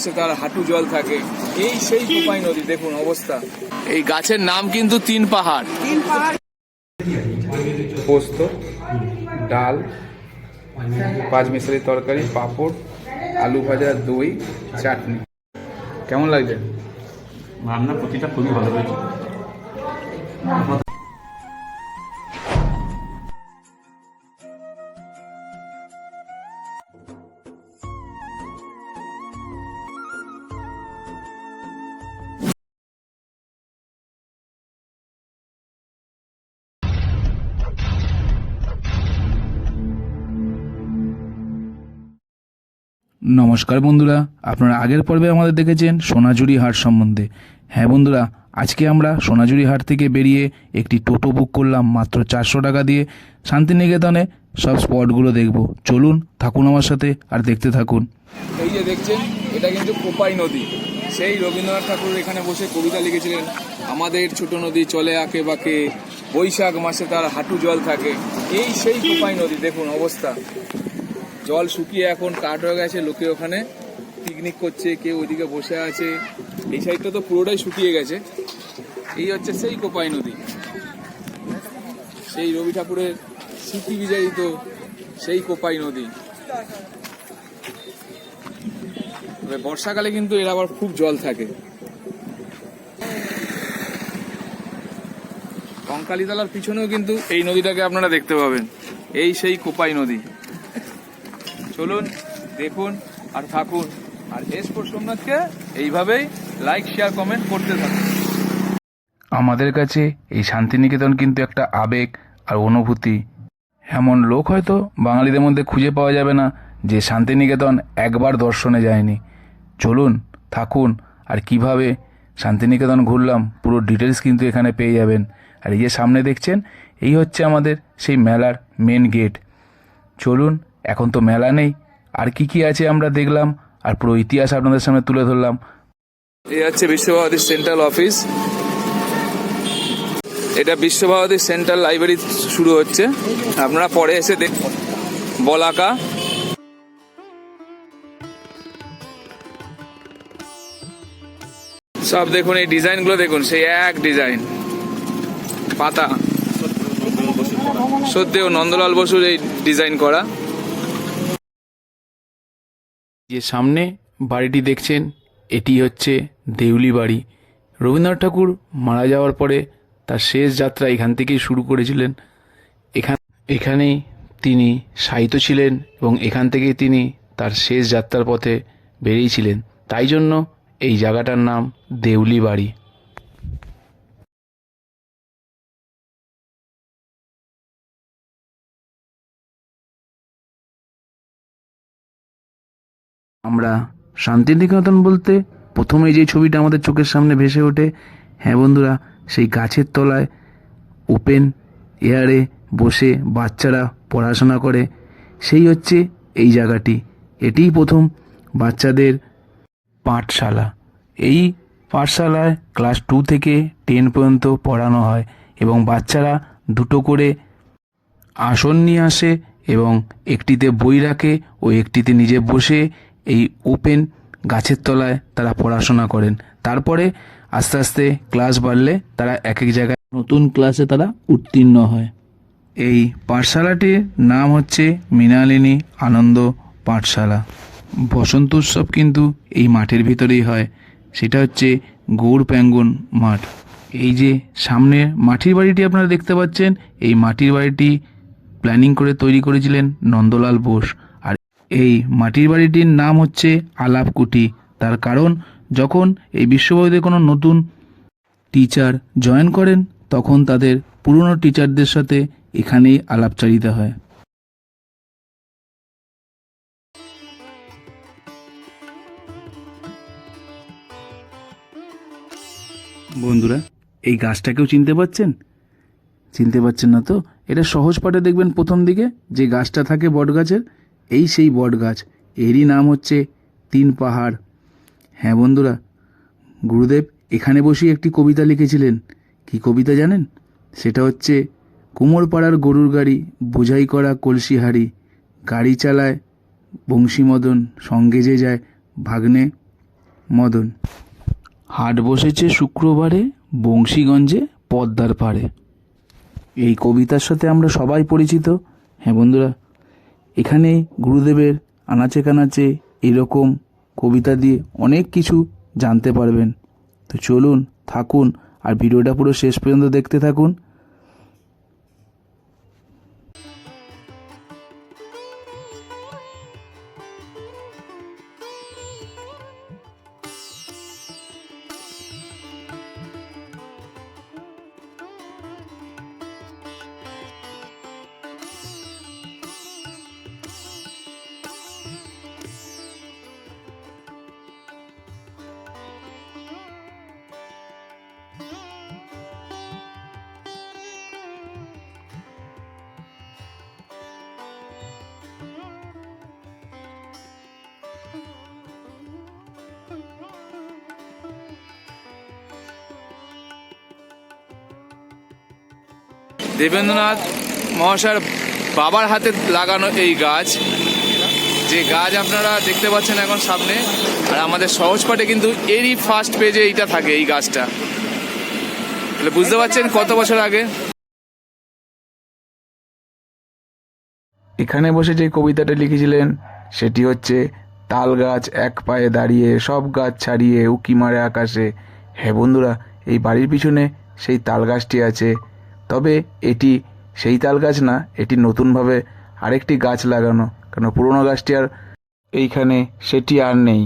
মাসে তার হাঁটু জল থাকে। এই সেই কোপাই নদী দেখুন অবস্থা। এই গাছের নাম কিন্তু তিন পাহাড়। পোস্ত ডাল পাঁচ মিশালি তরকারি পাঁপড় আলু ভাজা দই চাটনি। কেমন লাগছে? রান্না প্রতিটা খুবই ভালো হয়েছে। নমস্কার বন্ধুরা, আপনারা আগের পর্বে আমাদের দেখেছেন সোনাঝুরি হাট সম্বন্ধে। হ্যাঁ বন্ধুরা, আজকে আমরা সোনাঝুরি হাট থেকে বেরিয়ে একটি টোটো বুক করলাম মাত্র চারশো টাকা দিয়ে। শান্তিনিকেতনে সব স্পটগুলো দেখব। চলুন, থাকুন আমার সাথে আর দেখতে থাকুন। এই যে দেখছেন, এটা কিন্তু কোপাই নদী। সেই রবীন্দ্রনাথ ঠাকুর এখানে বসে কবিতা লিখেছিলেন। আমাদের ছোট নদী চলে আঁকে বাঁকে, বৈশাখ মাসে তার হাঁটু জল থাকে। এই সেই কোপাই নদী, দেখুন অবস্থা। জল শুকিয়ে এখন কাঠ হয়ে গেছে, লোকে ওখানে পিকনিক করছে, কেউ ওইদিকে বসে আছে। এই সাইডটা তো পুরোটাই শুকিয়ে গেছে। এই হচ্ছে সেই কোপাই নদী। সেই রবি ঠাকুরের স্মৃতি বিজড়িত সেই কোপাই নদী। তবে বর্ষাকালে কিন্তু এর আবার খুব জল থাকে। কঙ্কালীতলার পিছনেও কিন্তু এই নদীটাকে আপনারা দেখতে পাবেন। এই সেই কোপাই নদী। চলুন, দেখুন আর থাকুন। আর এসপোর্ট সোমনাথকে এইভাবেই লাইক শেয়ার কমেন্ট করতে থাকুন। আমাদের কাছে এই শান্তিনিকেতন কিন্তু একটা আবেগ আর অনুভূতি। এমন লোক হয়তো বাঙালিদের মধ্যে খুঁজে পাওয়া যাবে না যে শান্তিনিকেতন একবার দর্শনে যায়নি। চলুন, থাকুন আর কীভাবে শান্তিনিকেতন ঘুরলাম পুরো ডিটেলস কিন্তু এখানে পেয়ে যাবেন। আর এই যে সামনে দেখছেন, এই হচ্ছে আমাদের সেই মেলার মেন গেট চলুন এখন তো মেলা নেই। আর কি কি আছে আমরা দেখলাম? আর পুরো ইতিহাস আপনাদের সামনে তুলে ধরলাম। এই হচ্ছে বিশ্বভারতী সেন্ট্রাল অফিস। এটা বিশ্বভারতী সেন্ট্রাল লাইব্রেরি শুরু হচ্ছে। আপনারা পরে এসে দেখ বলাকা। সব দেখুন, এই ডিজাইনগুলো দেখুন, সেই এক ডিজাইন। পাতা। সত্যিও নন্দলাল বসুর এই ডিজাইন করা। যে সামনে বাড়িটি দেখছেন, এটি হচ্ছে দেউলি বাড়ি। রবীন্দ্রনাথ ঠাকুর মারা যাওয়ার পরে তার শেষ যাত্রা এখান থেকেই শুরু করেছিলেন। এখান এখানেই তিনি সাহিত্য ছিলেন এবং এখান থেকেই তিনি তার শেষ যাত্রার পথে বেরিয়েছিলেন। তাই জন্য এই জায়গাটার নাম দেউলি বাড়ি। আমরা শান্তিনিকেতন বলতে প্রথমে যে ছবিটা আমাদের চোখের সামনে ভেসে ওঠে হ্যাঁ বন্ধুরা, সেই গাছের তলায় ওপেন এয়ারে বসে বাচ্চারা পড়াশোনা করে। সেই হচ্ছে এই জায়গাটি। এটিই প্রথম বাচ্চাদের পাঠশালা। এই পাঠশালায় ক্লাস টু থেকে টেন পর্যন্ত পড়ানো হয় এবং বাচ্চারা দুটো করে আসন নিয়ে আসে এবং একটিতে বই রাখে ও একটিতে নিজে বসে এই ওপেন গাছের তলায় তারা পড়াশোনা করেন। তারপরে আস্তে আস্তে ক্লাস বাড়লে তারা এক এক জায়গায় নতুন ক্লাসে তারা উত্তীর্ণ হয়। এই পাঠশালাটির নাম হচ্ছে মৃণালিনী আনন্দ পাঠশালা। বসন্ত উৎসব কিন্তু এই মাঠের ভিতরেই হয়। সেটা হচ্ছে গৌর প্যাঙ্গন মাঠ। এই যে সামনে মাটির বাড়িটি আপনারা দেখতে পাচ্ছেন, এই মাটির বাড়িটি প্ল্যানিং করে তৈরি করেছিলেন নন্দলাল বোস। এই মাটির বাড়িটির নাম হচ্ছে আলাপকুটি। তার কারণ, যখন এই বিশ্বভারতীতে কোনো নতুন টিচার জয়েন করেন, তখন তাদের পুরনো টিচারদের সাথে এখানেই আলাপচারিতা হয়। বন্ধুরা, এই গাছটাকেও চিনতে পাচ্ছেন? চিনতে পারছেন না তো? এটা সহজ পাঠে দেখবেন প্রথম দিকে, যে গাছটা থাকে বট গাছের এই সেই বট গাছ এরই নাম হচ্ছে তিন পাহাড়। হ্যাঁ বন্ধুরা, গুরুদেব এখানে বসেই একটি কবিতা লিখেছিলেন। কি কবিতা জানেন? সেটা হচ্ছে, কুমোরপাড়ার গরুর গাড়ি বোঝাই করা কলসি হাড়ি গাড়ি চালায় বংশী মদন সঙ্গে যে যায় ভাগ্নে মদন। হাট বসেছে শুক্রবারে বংশীগঞ্জে পদ্মার পাড়ে। এই কবিতার সাথে আমরা সবাই পরিচিত। হ্যাঁ বন্ধুরা এখানে গুরুদেবের আনাচে কানাচে এরকম কবিতা দিয়ে অনেক কিছু জানতে পারবেন। তো চলুন, থাকুন, আর ভিডিওটা পুরো শেষ পর্যন্ত দেখতে থাকুন। দেবেন্দ্রনাথ মহাশয়ের বাবার হাতে লাগানো এই গাছ। যে গাছ আপনারা দেখতে পাচ্ছেন এখন সামনে, আর আমাদের সহজ পাঠে কিন্তু এরই ফার্স্ট পেজে এইটা থাকে এই গাছটা। তাহলে বুঝতে পারছেন কত বছর আগে? এখানে বসে যে কবিতাটা লিখেছিলেন, সেটি হচ্ছে, তাল গাছ এক পায়ে দাঁড়িয়ে, সব গাছ ছাড়িয়ে, উকি মারে আকাশে। হ্যাঁ বন্ধুরা, এই বাড়ির পিছনে সেই তাল গাছটি আছে। তবে এটি সেই তাল গাছ না, এটি নতুনভাবে আরেকটি গাছ লাগানো, কেন পুরনো গাছটি আর এইখানে সেটি আর নেই।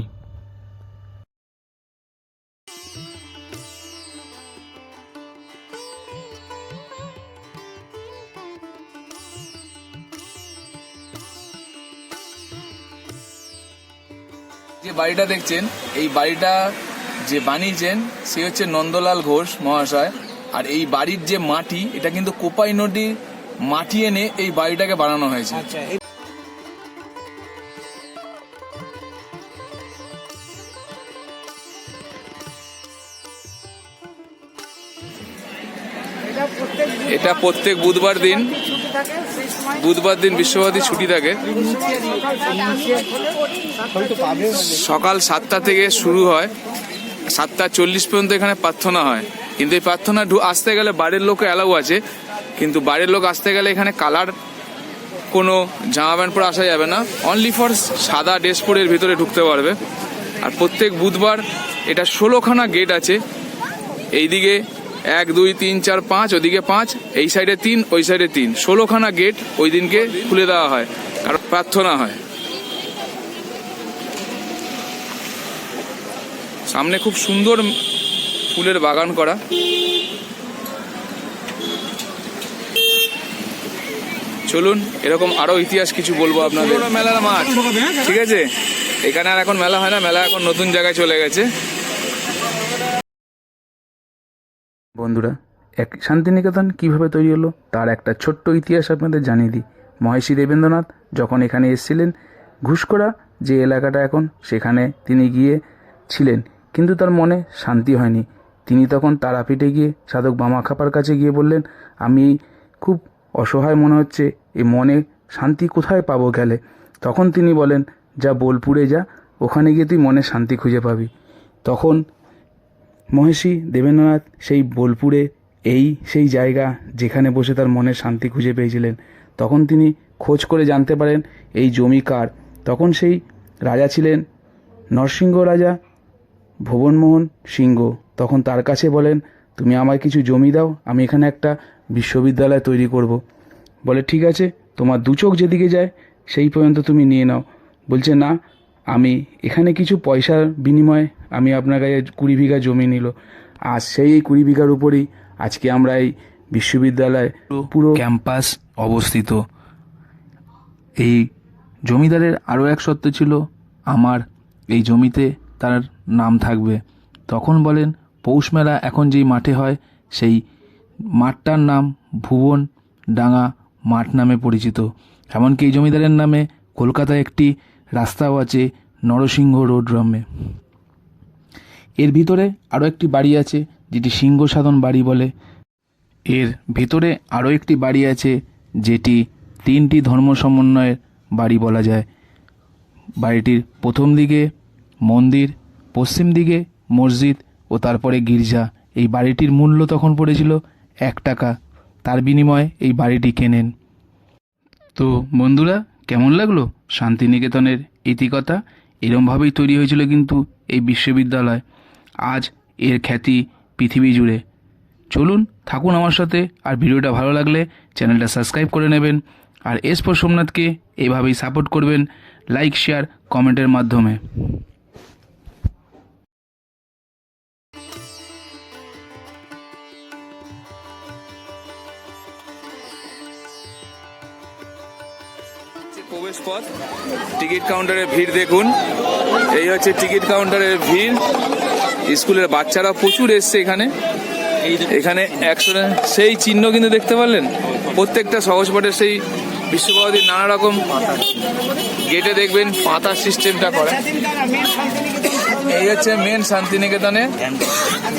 যে বাড়িটা দেখছেন, এই বাড়িটা যে বানিয়েছেন সে হচ্ছে নন্দলাল ঘোষ মহাশয়। আর এই বাড়ির যে মাটি এটা কিন্তু কোপাই নদীর মাটি এনে এই বাড়িটাকে বানানো হয়েছে। এটা প্রত্যেক দিন এটা প্রত্যেক বুধবার দিন বুধবার দিন বিশ্বভারতী ছুটি থাকে। সকাল সাতটা থেকে শুরু হয় সাতটা চল্লিশ পর্যন্ত এখানে প্রার্থনা হয়। কিন্তু এই প্রার্থনা আসতে গেলে বাড়ির লোক অ্যালাউ আছে, কিন্তু বাড়ির লোক আসতে গেলে এখানে কালার কোনো জামা প্যান্ট পরে আসা যাবে না। অনলি ফর সাদা ড্রেস পরে এর ভিতরে ঢুকতে পারবে। আর প্রত্যেক বুধবার এটা ষোলোখানা গেট আছে। এইদিকে এক, দুই, তিন, চার, পাঁচ, ওদিকে পাঁচ, এই সাইডে তিন, ওই সাইডে তিন। ষোলোখানা গেট ওই দিনকে খুলে দেওয়া হয়, কারণ প্রার্থনা হয়। সামনে খুব সুন্দর ফুলের বাগান করা। চলুন এরকম আরও ইতিহাস কিছু বলব আপনাদের। মেলার মাঠ। ঠিক আছে? এখানে আর এখন মেলা হয় না মেলা এখন নতুন জায়গায় চলে গেছে। বন্ধুরা এক শান্তিনিকেতন কীভাবে তৈরি হলো তার একটা ছোট্ট ইতিহাস আপনাদের জানিয়ে দিই। মহেশী দেবেন্দ্রনাথ যখন এখানে এসেছিলেন ঘুষকরা যে এলাকাটা এখন সেখানে তিনি গিয়ে ছিলেন। কিন্তু তার মনে শান্তি হয়নি। তিনি তখন তারাপীঠে গিয়ে সাধক বামাখাপার কাছে গিয়ে বললেন, আমি খুব অসহায় মনে হচ্ছে এই মনে শান্তি কোথায় পাবো গেলে? তখন তিনি বলেন, যা বোলপুরে যা, ওখানে গিয়ে তুই মনে শান্তি খুঁজে পাবি। তখন মহেশী দেবেন্দ্রনাথ সেই বোলপুরে, এই সেই জায়গা যেখানে বসে তার মনের শান্তি খুঁজে পেয়েছিলেন, তখন তিনি খোঁজ করে জানতে পারেন, এই জমি কার? তখন সেই রাজা ছিলেন নরসিংহ রাজা ভুবনমোহন সিংহ। তখন তার কাছে বলেন, তুমি আমায় কিছু জমি দাও, আমি এখানে একটা বিশ্ববিদ্যালয় তৈরি করব। বলে, ঠিক আছে, তোমার দু চোখ যেদিকে যায়, সেই পর্যন্ত তুমি নিয়ে নাও। বলছে, না, আমি এখানে কিছু পয়সার বিনিময়ে আমি আপনার কাছে কুড়ি বিঘা জমি নিল। আর সেই কুড়ি বিঘার উপরেই আজকে আমরা এই বিশ্ববিদ্যালয় পুরো ক্যাম্পাস অবস্থিত। এই জমিদারের আরও এক সত্য ছিল, আমার এই জমিতে তার নাম থাকবে। তখন বলেন, পৌষ মেলা এখন যেই মাঠে হয়, সেই মাঠটার নাম ভুবন ডাঙ্গা মাঠ নামে পরিচিত। এমনকি এই জমিদারের নামে কলকাতায় একটি রাস্তাও আছে, নরসিংহ রোড নামে এর ভিতরে আরও একটি বাড়ি আছে, যেটি সিংহ সাধন বাড়ি বলে। এর ভিতরে আরও একটি বাড়ি আছে, যেটি তিনটি ধর্ম সমন্বয়ের বাড়ি বলা যায়। বাড়িটির প্রথম দিকে মন্দির, পশ্চিম দিকে মসজিদ ও তারপরে গির্জা। এই বাড়িটির মূল্য তখন পড়েছিল এক টাকা। তার বিনিময়ে এই বাড়িটি কেনেন। তো বন্ধুরা, কেমন লাগল? শান্তিনিকেতনের ইতিকথা এরমভাবেই তৈরি হয়েছিল কিন্তু এই বিশ্ববিদ্যালয়। আজ এর খ্যাতি পৃথিবী জুড়ে। চলুন, থাকুন আমার সাথে। আর ভিডিওটা ভালো লাগলে চ্যানেলটা সাবস্ক্রাইব করে নেবেন। আর এস ফর সোমনাথকে এইভাবেই সাপোর্ট করবেন লাইক, শেয়ার, কমেন্টের মাধ্যমে। প্রবেশ পথ টিকিট কাউন্টারের ভিড় দেখুন। এই হচ্ছে টিকিট কাউন্টারের ভিড়। স্কুলের বাচ্চারা প্রচুর এসছে এখানে। এখানে একশো সেই চিহ্ন কিন্তু দেখতে পারলেন? প্রত্যেকটা সহজপাঠের সেই বিশ্বভারতীর নানা রকম গেটে দেখবেন পাতা সিস্টেমটা করা। এই হচ্ছে মেন শান্তিনিকেতনে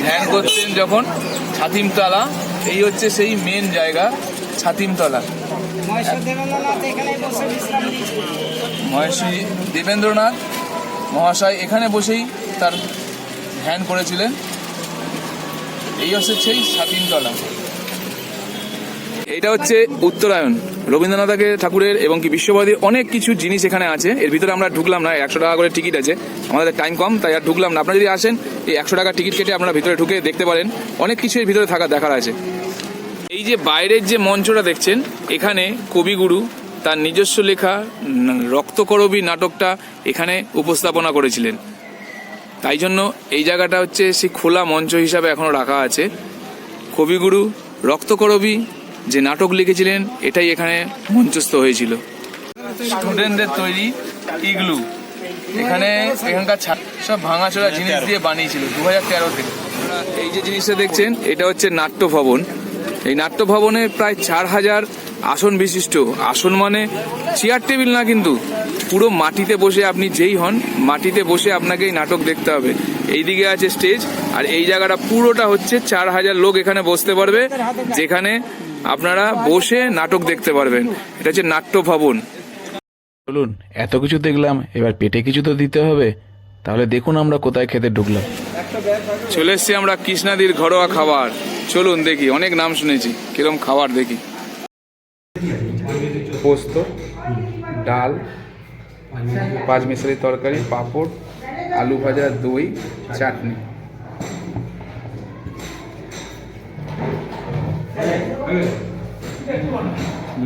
ধ্যান করতেন যখন ছাতিমতলা। এই হচ্ছে সেই মেন জায়গা, ছাতিমতলা। মহেশ্বর দেবেন্দ্রনাথ মহাশয় এখানে বসেই তার ধ্যান করেছিলেন। এই হচ্ছে সাতিনতলা এটা হচ্ছে উত্তরায়ণ। রবীন্দ্রনাথ ঠাকুরের এবং কি বিশ্বভারতীর অনেক কিছু জিনিস এখানে আছে। এর ভিতরে আমরা ঢুকলাম না একশো টাকা করে টিকিট আছে। আমাদের টাইম কম, তাই আর ঢুকলাম না। আপনারা যদি আসেন, এই একশো টাকা টিকিট কেটে আপনারা ভিতরে ঢুকে দেখতে পারেন। অনেক কিছু এর ভিতরে থাকা দেখার আছে। এই যে বাইরের যে মঞ্চটা দেখছেন এখানে কবিগুরু তার নিজস্ব লেখা রক্তকরবী নাটকটা এখানে উপস্থাপনা করেছিলেন। তাই জন্য এই জায়গাটা হচ্ছে সেই খোলা মঞ্চ হিসাবে এখনও রাখা আছে। কবিগুরু রক্তকরবী যে নাটক লিখেছিলেন এটাই এখানে মঞ্চস্থ হয়েছিল। স্টুডেন্টদের তৈরি ইগলু। এখানে এখানকার সব ভাঙাচোরা জিনিস দিয়ে বানিয়েছিল দু হাজার তেরো থেকে। এই যে জিনিসটা দেখছেন এটা হচ্ছে নাট্য ভবন। এই নাট্য ভবনে প্রায় চার হাজার আসন বিশিষ্ট। আসন মানে চেয়ার টেবিল না কিন্তু, পুরো মাটিতে বসে আপনি যেই হন, মাটিতে বসে আপনাকে এই নাটক দেখতে হবে। এইদিকে আছে স্টেজ আর এই জায়গাটা পুরোটা হচ্ছে চার হাজার লোক এখানে বসতে পারবে, যেখানে আপনারা বসে নাটক দেখতে পারবেন। এটা হচ্ছে নাট্য ভবন চলুন এত কিছু দেখলাম, এবার পেটে কিছু তো দিতে হবে। তাহলে দেখুন আমরা কোথায় খেতে ঢুকলাম। চলে এসছি আমরা কৃষ্ণাদির ঘরোয়া খাবার। চলুন দেখি অনেক নাম শুনেছি কিরম খাবার দেখি। পোস্ত ডাল পাঁচ মিশালি তরকারি পাঁপড় আলু ভাজা দই চাটনি।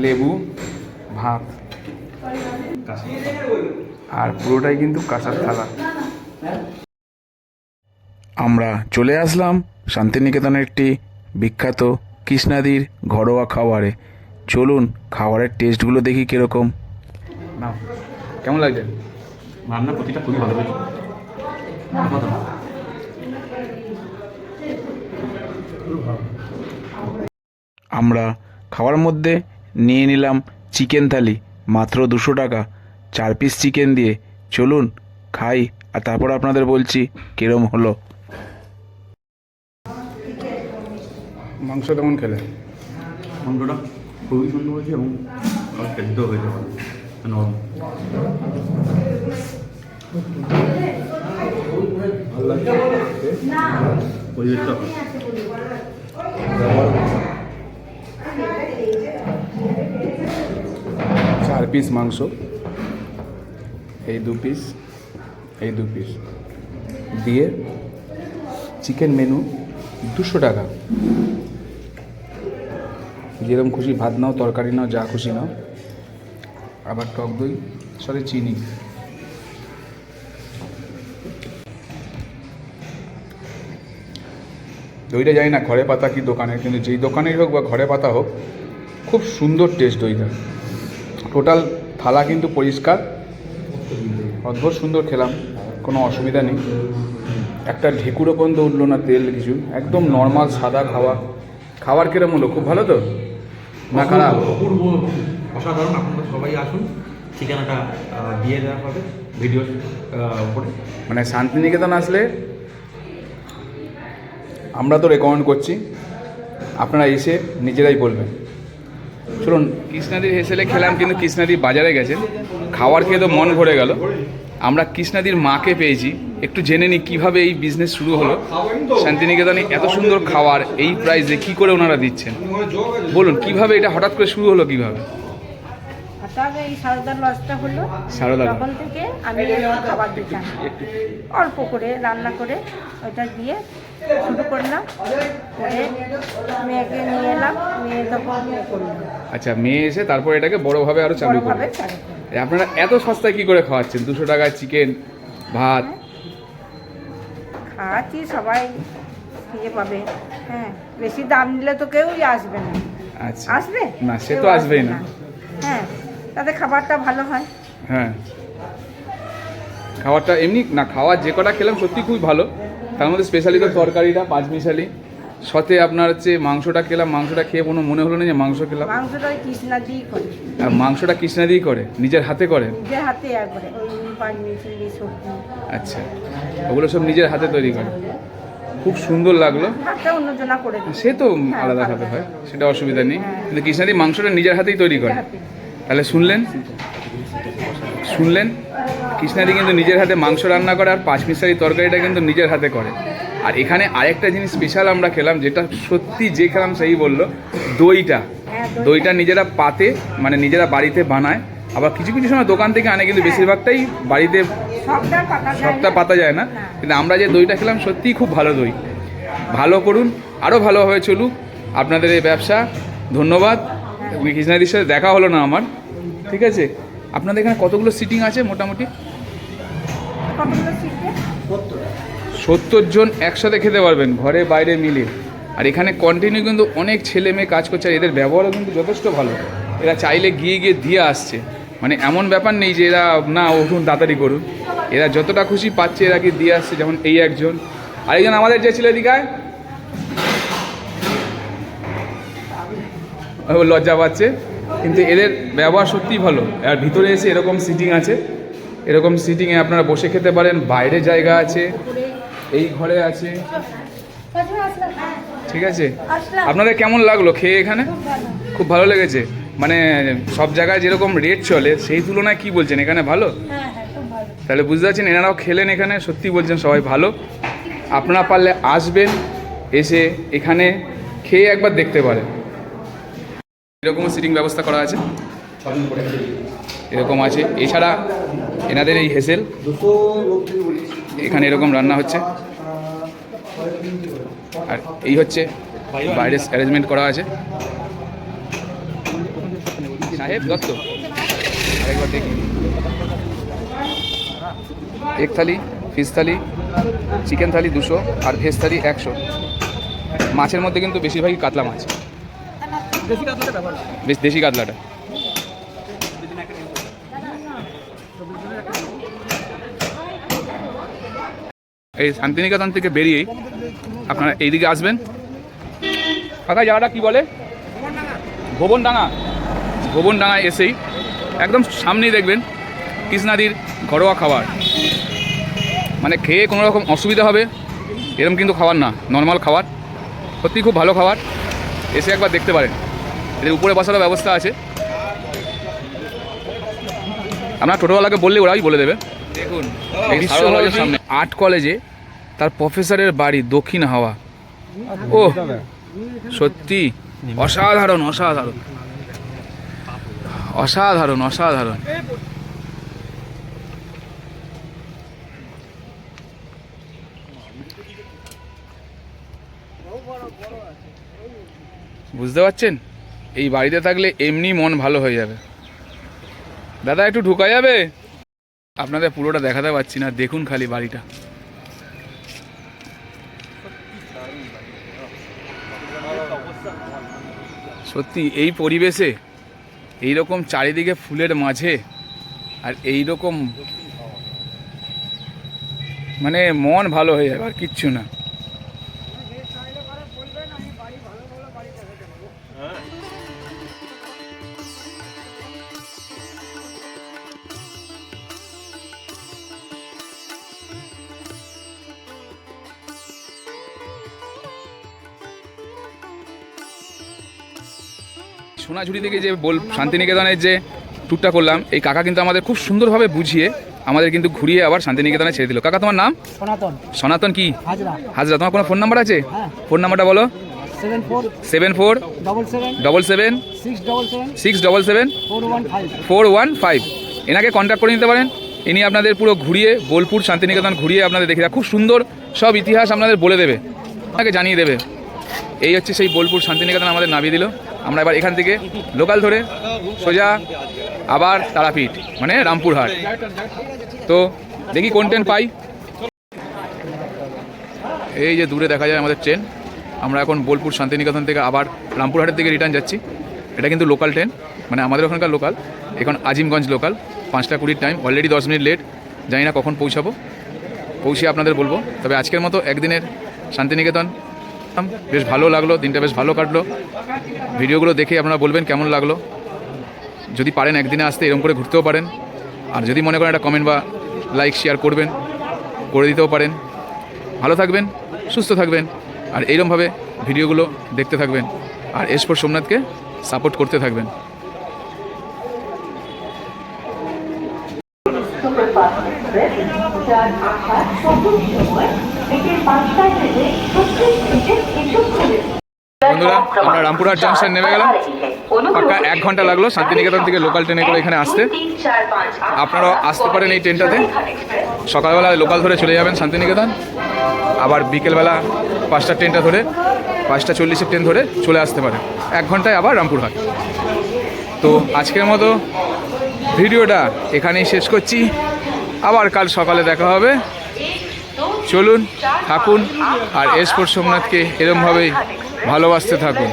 লেবু ভাত। আর পুরোটাই কিন্তু কাঁচার থালা। আমরা চলে আসলাম শান্তিনিকেতনের একটি বিখ্যাত কৃষ্ণাদির ঘরোয়া খাবারে। চলুন খাবারের টেস্টগুলো দেখি কীরকম। নাও কেমন লাগছে? রান্না প্রতিটা খুবই ভালো আমরা খাওয়ার মধ্যে নিয়ে নিলাম চিকেন থালি মাত্র দুশো টাকা। চার পিস চিকেন দিয়ে। চলুন খাই আর তারপর আপনাদের বলছি কিরম হলো। মাংস কেমন খেলে? মাংসটা খুবই সুন্দর হয়েছে এবং সেদ্ধ হয়েছে। ভালো নরম পরিবেশটা চার পিস মাংস। এই দু পিস এই দু পিস দিয়ে চিকেন মেনু দুশো টাকা। যেরকম খুশি ভাত নাও, তরকারি নাও, যা খুশি নাও। আবার টক দই সরি চিনি। দইটা জানি না ঘরে পাতা কি দোকানে কিন্তু যেই দোকানেই হোক বা ঘরে পাতা হোক, খুব সুন্দর টেস্ট দইটা। টোটাল থালা কিন্তু পরিষ্কার। অদ্ভুত সুন্দর খেলাম কোনো অসুবিধা নেই। একটা ঢেকুরও পর্যন্ত উঠল না তেল কিছু একদম নর্মাল সাদা খাওয়া। খাবার কিরম হলো খুব ভালো তো? না খারাপ? অপূর্ব অসাধারণ। আপনারা সবাই আসুন ঠিকানাটা দিয়ে দেওয়া হবে উপরে। মানে শান্তিনিকেতন আসলে আমরা তো রেকমেন্ড করছি আপনারা এসে নিজেরাই বলবেন। শুনুন কৃষ্ণাদির হেসেলে খেলাম কিন্তু কৃষ্ণাদি বাজারে গেছেন খাওয়ার খেয়ে তো মন ভরে গেল। আমরা কৃষ্ণাদির মাকে পেয়েছি। একটু জেনে নিই কীভাবে এই বিজনেস শুরু হলো। শান্তিনিকেতনে এত সুন্দর খাওয়ার এই প্রাইসে কি করে ওনারা দিচ্ছেন? বলুন কীভাবে এটা হঠাৎ করে শুরু হলো কীভাবে? হঠাৎ এই সারদার লজটা হলো। তখন থেকে আমি খাবার দিতাম। অল্প করে রান্না করে দিয়ে শুরু করলাম। করে মেয়েকে নিয়ে এলাম। মেয়ে তখন করলাম আচ্ছা মেয়ে এসে তারপর এটাকে বড়োভাবে আরও চালু করবে আপনারা এত সস্তায় কি করে খাওয়াচ্ছেন? দুশো টাকায় চিকেন ভাত? খাওয়াচ্ছি সবাই খেয়ে পাবে। হ্যাঁ বেশি দাম নিলে তো কেউই আসবে না। আচ্ছা। আসবে? না সে তো আসবেই না। হ্যাঁ তাতে খাবারটা ভালো হয়। হ্যাঁ। খাবারটা এমনি না খাওয়ার যে কটা খেলাম সত্যি খুবই ভালো। তার মধ্যে স্পেশালি তো তরকারিটা পাঁচ মিশালি। সাথে আপনার হচ্ছে মাংসটা খেলাম মাংসটা খেয়ে কোনো মনে হলো না যে মাংস খেলাম? মাংসটা কৃষ্ণা দিয়েই করে। আর মাংসটা কৃষ্ণা দিয়েই করে? নিজের হাতে করে? নিজের হাতে সবজি। আচ্ছা ওগুলো সব নিজের হাতে তৈরি করে। খুব সুন্দর লাগল। করে সে তো আলাদা আলাদাভাবে হয় সেটা অসুবিধা নেই। হ্যাঁ। কিন্তু কৃষ্ণাদি মাংসটা নিজের হাতেই তৈরি করে। তাহলে শুনলেন? শুনলেন? কৃষ্ণাদি কিন্তু নিজের হাতে মাংস রান্না করে আর পাঁচ মিশালি তরকারিটা কিন্তু নিজের হাতে করে। আর এখানে আরেকটা জিনিস স্পেশাল আমরা খেলাম যেটা সত্যি যে খেলাম সেই বলল দইটা। হ্যাঁ, দইটা। দইটা নিজেরা পাতে মানে নিজেরা বাড়িতে বানায়। আবার কিছু কিছু সময় দোকান থেকে আনে কিন্তু বেশিরভাগটাই বাড়িতে সবটা পাতা যায় সবটা না। পাতা যায় না। কিন্তু আমরা যে দইটা খেলাম সত্যিই খুব ভালো দই। ভালো করুন আরও ভালোভাবে চলুক। আপনাদের এই ব্যবসা ধন্যবাদ। কৃষ্ণাদির সাথে দেখা হলো না আমার। ঠিক আছে? আপনাদের এখানে কতগুলো সিটিং আছে মোটামুটি? কতগুলো শিখবে সত্তর জন একসাথে খেতে পারবেন, ঘরে বাইরে মিলে। আর এখানে কন্টিনিউ কিন্তু অনেক ছেলে মেয়ে কাজ করছে, আর এদের ব্যবহারও কিন্তু যথেষ্ট ভালো। এরা চাইলে গিয়ে গিয়ে দিয়ে আসছে। মানে এমন ব্যাপার নেই যে এরা, না, উঠুন, তাড়াতাড়ি করুন। এরা যতটা খুশি পাচ্ছে এরা কি দিয়ে আসছে, যেমন এই একজন। আরেকজন আমাদের যে ছেলে ও লজ্জা পাচ্ছে। কিন্তু এদের ব্যবহার সত্যিই ভালো। আর ভিতরে এসে এরকম সিটিং আছে। এরকম সিটিংয়ে আপনারা বসে খেতে পারেন, বাইরে জায়গা আছে। এই ঘরে আছে? ঠিক আছে? আপনাদের কেমন লাগল খেয়ে এখানে? খুব ভালো। লেগেছে। মানে সব জায়গায় যেরকম রেট চলে সেই তুলনায় কি বলছেন এখানে ভালো? তাহলে বুঝতে পারছেন এনারাও খেলেন এখানে সত্যি বলছেন সবাই ভালো। আপনারা পারলে আসবেন এসে এখানে খেয়ে একবার দেখতে পারেন। এরকম সিটিং ব্যবস্থা করা আছে? এরকম আছে। এছাড়া এনাদের এই হেসেল এখানে এরকম রান্না হচ্ছে। আর এই হচ্ছে বাইরে অ্যারেঞ্জমেন্ট করা আছে। সাহেব, দত্ত, আরেকবার দেখি। এক থালি ফিশ থালি চিকেন থালি দুশো আর ভেজ থালি একশো। মাছের মধ্যে কিন্তু বেশিরভাগই কাতলা মাছ। বেশ দেশি কাতলাটা। এই শান্তিনিকেতন থেকে বেরিয়েই আপনারা এইদিকে আসবেন। কাকা জায়গাটা কি বলে? ভুবনডাঙ্গা। ভুবনডাঙ্গায় এসেই একদম সামনেই দেখবেন কৃষ্ণাদির ঘরোয়া খাবার। মানে খেয়ে কোনো রকম অসুবিধা হবে এরকম কিন্তু খাবার না নর্মাল খাবার। সত্যি খুব ভালো খাবার, এসে একবার দেখতে পারেন। এদের উপরে বসারও ব্যবস্থা আছে। আপনার টোটোওয়ালাকে বললে ওরাই বলে দেবে। আর্ট কলেজে তার প্রফেসরের বাড়ি দক্ষিণ হাওয়া। ও সত্যি অসাধারণ অসাধারণ। অসাধারণ অসাধারণ। বুঝতে পারছেন? এই বাড়িতে থাকলে এমনি মন ভালো হয়ে যাবে। দাদা একটু ঢুকা যাবে? আপনাদের পুরোটা দেখাতে পাচ্ছি না, দেখুন খালি বাড়িটা। সত্যি, এই পরিবেশে এই রকম চারিদিকে ফুলের মাঝে আর এই রকম মানে মন ভালো হয়ে যাবে আর কিচ্ছু না। সোনাঝুরি থেকে যে বল শান্তিনিকেতনের যে ট্যুরটা করলাম এই কাকা কিন্তু আমাদের খুব সুন্দরভাবে বুঝিয়ে আমাদের কিন্তু ঘুরিয়ে আবার শান্তিনিকেতনে ছেড়ে দিল। কাকা তোমার নাম? সনাতন। সনাতন কি? হাজরা। তোমার কোনো ফোন নাম্বার আছে? হ্যাঁ। ফোন নাম্বারটা বলো। Seven four double seven six double seven four one five এনাকে কন্ট্যাক্ট করে নিতে পারেন। ইনি আপনাদের পুরো ঘুরিয়ে বোলপুর শান্তিনিকেতন ঘুরিয়ে আপনাদের দেখে। খুব সুন্দর সব ইতিহাস আপনাদের বলে দেবে। আপনাকে জানিয়ে দেবে। এই হচ্ছে সেই বোলপুর শান্তিনিকেতন আমাদের নামিয়ে দিল। আমরা এবার এখান থেকে লোকাল ধরে সোজা আবার তারাপীঠ মানে রামপুরহাট। তো দেখি কোন ট্রেন পাই। এই যে দূরে দেখা যায় আমাদের ট্রেন আমরা এখন বোলপুর শান্তিনিকেতন থেকে আবার রামপুরহাটের দিকে রিটার্ন যাচ্ছি। এটা কিন্তু লোকাল ট্রেন মানে আমাদের ওখানকার লোকাল এখন আজিমগঞ্জ লোকাল পাঁচটা কুড়ির টাইম অলরেডি দশ মিনিট লেট জানি না কখন পৌঁছাবো। পৌঁছে আপনাদের বলব। তবে আজকের মতো একদিনের শান্তিনিকেতন বেশ ভালো লাগল, দিনটা বেশ ভালো কাটলো। ভিডিওগুলো দেখে আপনারা বলবেন কেমন লাগল। যদি পারেন একদিনে আসতে, এরকম করে ঘুরতেও পারেন। আর যদি মনে করেন একটা কমেন্ট বা লাইক শেয়ার করবেন, করে দিতেও পারেন। ভালো থাকবেন, সুস্থ থাকবেন, আর এইরকমভাবে ভিডিওগুলো দেখতে থাকবেন। আর এসপোর সোমনাথকে সাপোর্ট করতে থাকবেন। সময় বন্ধুরা, আমরা রামপুরহাট জাংশন নেমে গেলাম। পাক্কা এক ঘণ্টা লাগল, শান্তিনিকেতন থেকে লোকাল ট্রেনে করে এখানে আসতে। আপনারাও আসতে পারেন এই ট্রেনটাতে সকালবেলা লোকাল ধরে চলে যাবেন শান্তিনিকেতন। আবার বিকেলবেলা পাঁচটা ট্রেনটা ধরে, পাঁচটা চল্লিশের ট্রেন ধরে চলে আসতে পারেন। এক ঘন্টায় আবার রামপুরহাট। তো আজকের মতো ভিডিওটা এখানেই শেষ করছি। আবার কাল সকালে দেখা হবে। চলুন, থাকুন আর এসপোর সোমনাথকে এরমভাবেই ভালোবাসতে থাকুন।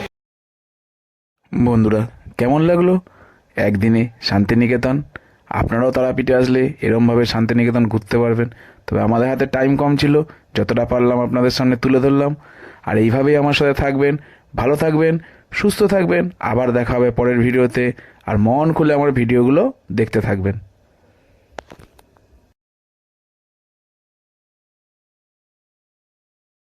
বন্ধুরা, কেমন লাগল? একদিনে শান্তিনিকেতন। আপনারাও তারাপীঠে আসলে এরমভাবে শান্তিনিকেতন ঘুরতে পারবেন। তবে আমাদের হাতে টাইম কম ছিল, যতটা পারলাম আপনাদের সামনে তুলে ধরলাম। আর এইভাবেই আমার সাথে থাকবেন, ভালো থাকবেন, সুস্থ থাকবেন। আবার দেখা হবে পরের ভিডিওতে। আর মন খুলে আমার ভিডিওগুলো দেখতে থাকবেন।